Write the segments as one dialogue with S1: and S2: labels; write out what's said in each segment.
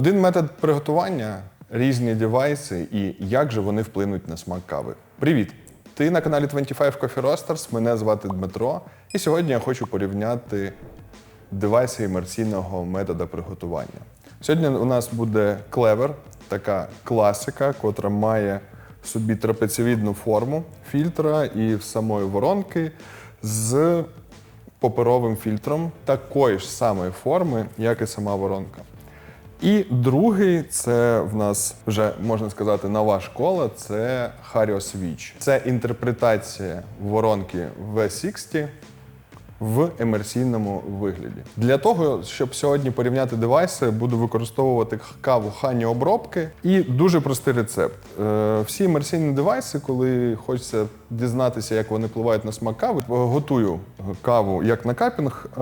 S1: Один метод приготування різні девайси і як же вони вплинуть на смак кави. Привіт! Ти на каналі 25 Coffee Roasters, мене звати Дмитро, і сьогодні я хочу порівняти девайси імерсійного метода приготування. Сьогодні у нас буде клевер, така класика, котра має в собі трапецієвідну форму фільтра і самої воронки з паперовим фільтром такої ж самої форми, як і сама воронка. І другий це в нас вже можна сказати нова школа. Це Switch. Це інтерпретація воронки V60 в емерсійному вигляді. Для того, щоб сьогодні порівняти девайси, буду використовувати каву хані обробки і дуже простий рецепт. Е, Всі емерсійні девайси, коли хочеться дізнатися, як вони впливають на смак кави, готую каву як на капінг е,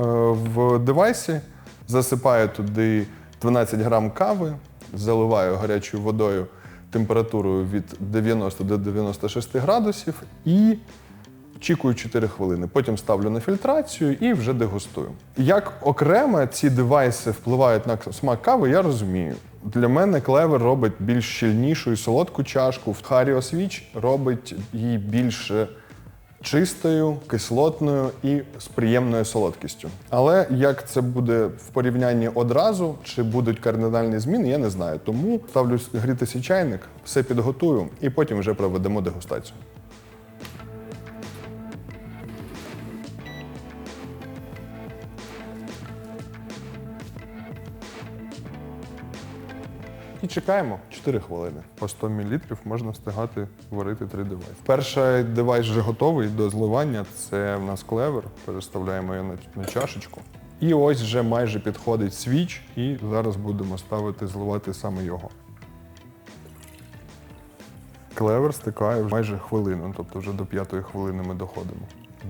S1: в девайсі, засипаю туди 12 грам кави, заливаю гарячою водою температурою від 90 до 96 градусів і Чекаю 4 хвилини, потім ставлю на фільтрацію і вже дегустую. Як окремо ці девайси впливають на смак кави, я розумію. Для мене клевер робить більш щільнішу і солодку чашку. Hario Switch робить її більш чистою, кислотною і з приємною солодкістю. Але як це буде в порівнянні одразу, чи будуть кардинальні зміни, я не знаю. Тому ставлю грітися чайник, все підготую і потім вже проведемо дегустацію. І чекаємо 4 хвилини. По 100 мл можна встигати варити три девайси. Перший девайс вже готовий до зливання. Це в нас клевер. Переставляємо його на, на чашечку. І ось вже майже підходить свіч, і зараз будемо ставити зливати саме його. Клевер стикає майже хвилину, тобто вже до п'ятої хвилини ми доходимо.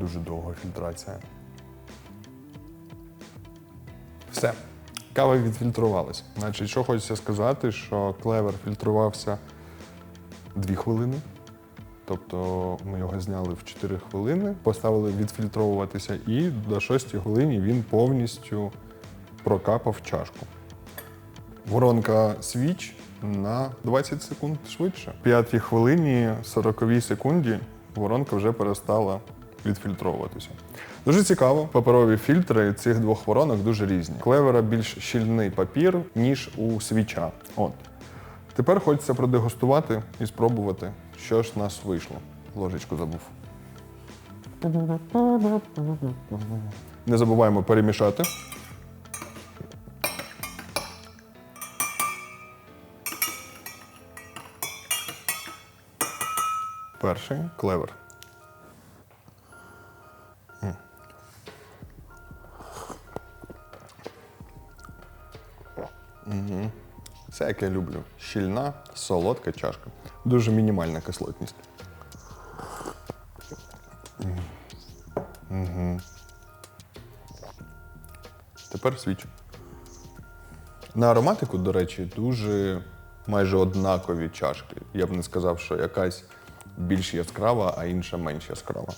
S1: Дуже довга фільтрація. Кава відфільтрувалась. Значить, що хочеться сказати, що клевер фільтрувався 2 хвилини. Тобто ми його зняли в 4 хвилини, поставили відфільтровуватися, і до 6 хвилини він повністю прокапав чашку. Воронка свіч на 20 секунд швидше. В 5 хвилині 40 секунді воронка вже перестала відфільтровуватися. Дуже цікаво, паперові фільтри цих двох воронок дуже різні. Клевера більш щільний папір, ніж у свіча. От. Тепер хочеться продегустувати і спробувати, що ж в нас вийшло. Ложечку забув. Не забуваємо перемішати. Перший клевер. Це як я люблю. Щільна, солодка чашка. Дуже мінімальна кислотність. Угу. Тепер свіч. На ароматику, до речі, дуже майже однакові чашки. Я б не сказав, що якась більш яскрава, а інша менш яскрава.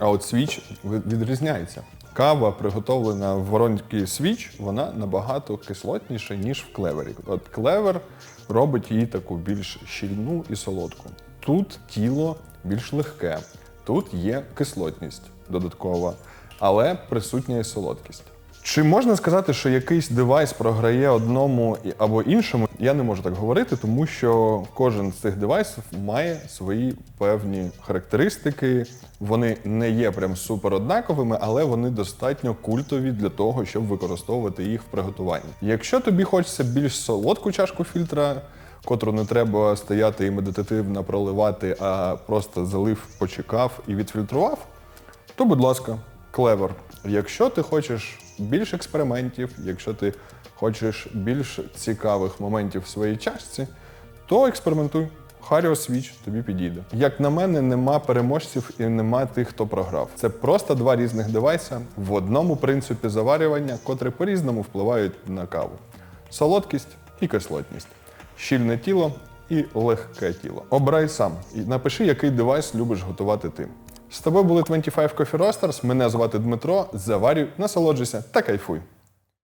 S1: А от свіч відрізняється. Кава, приготовлена в воронській свіч, вона набагато кислотніша, ніж в клевері. От клевер робить її таку більш щільну і солодку. Тут тіло більш легке, тут є кислотність додаткова, але присутня і солодкість. Чи можна сказати, що якийсь девайс програє одному або іншому? Я не можу так говорити, тому що кожен з цих девайсів має свої певні характеристики. Вони не є прям супер однаковими, але вони достатньо культові для того, щоб використовувати їх в приготуванні. Якщо тобі хочеться більш солодку чашку фільтра, котру не треба стояти і медитативно проливати, а просто залив, почекав і відфільтрував, то, будь ласка, клевер. Якщо ти хочеш більш експериментів, якщо ти хочеш більш цікавих моментів в своїй чашці, то експериментуй. Харіо Свіч тобі підійде. Як на мене, нема переможців і нема тих, хто програв. Це просто два різних девайса в одному принципі заварювання, котрі по-різному впливають на каву: солодкість і кислотність, щільне тіло і легке тіло. Обирай сам і напиши, який девайс любиш готувати ти. З тобою були 25 Coffee Roasters. Мене звати Дмитро. Заварюй, насолоджуйся та кайфуй.